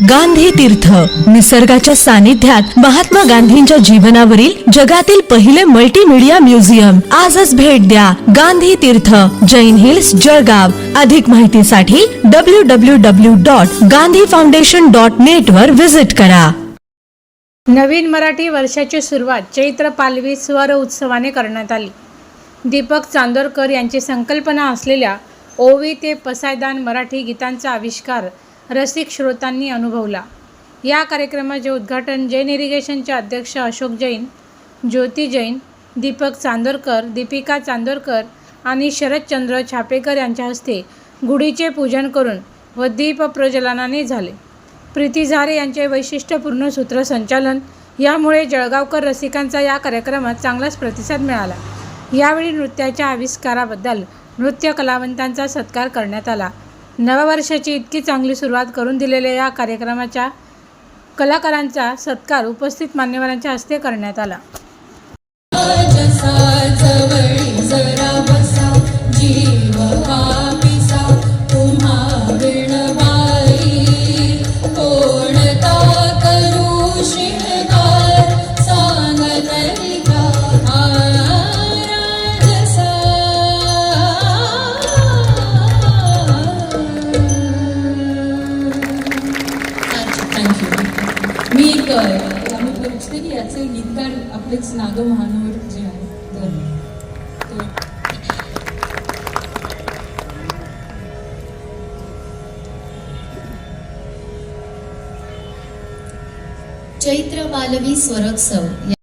गांधी तीर्थ. निसर्गाच्या सानिध्यात महात्मा गांधींच्या जीवनावरील जगातील पहिले मल्टीमीडिया म्युझियम आजच भेट द्या गांधी तीर्थ. जैन हिल्स जळगाव. अधिक माहितीसाठी W W W dot Gandhi foundation dot net वर व्हिजिट करा. नवीन मराठी वर्षाची सुरुवात चैत्र पालवी स्वर उत्सवाने करण्यात आली. दीपक चांदोरकर यांची संकल्पना असलेल्या ओवी ते पसायदान मराठी गीतांचा आविष्कार रसिक श्रोतांनी अनुभवला. या कार्यक्रमाचे उद्घाटन जैन इरिगेशनचे अध्यक्ष अशोक जैन ज्योती जैन दीपक चांदोरकर दीपिका चांदोरकर आणि शरदचंद्र छापेकर यांच्या हस्ते गुढीचे पूजन करून व दीप प्रज्वलनाने झाले. प्रीती झारे यांचे वैशिष्ट्यपूर्ण सूत्रसंचालन यामुळे जळगावकर रसिकांचा या कार्यक्रमात चांगलाच प्रतिसाद मिळाला. यावेळी नृत्याच्या आविष्काराबद्दल नृत्य कलावंतांचा सत्कार करण्यात आला. नववर्षाची इतकी चांगली सुरुवात करून दिलेल्या या कार्यक्रमाच्या कलाकारांचा सत्कार उपस्थित मान्यवरांच्या हस्ते करण्यात आला. मी आम्ही बघितले की याचे गीतकार आपलेच नागो महानोर जे आहे तर चैत्र बालवी स्वरोत्सव.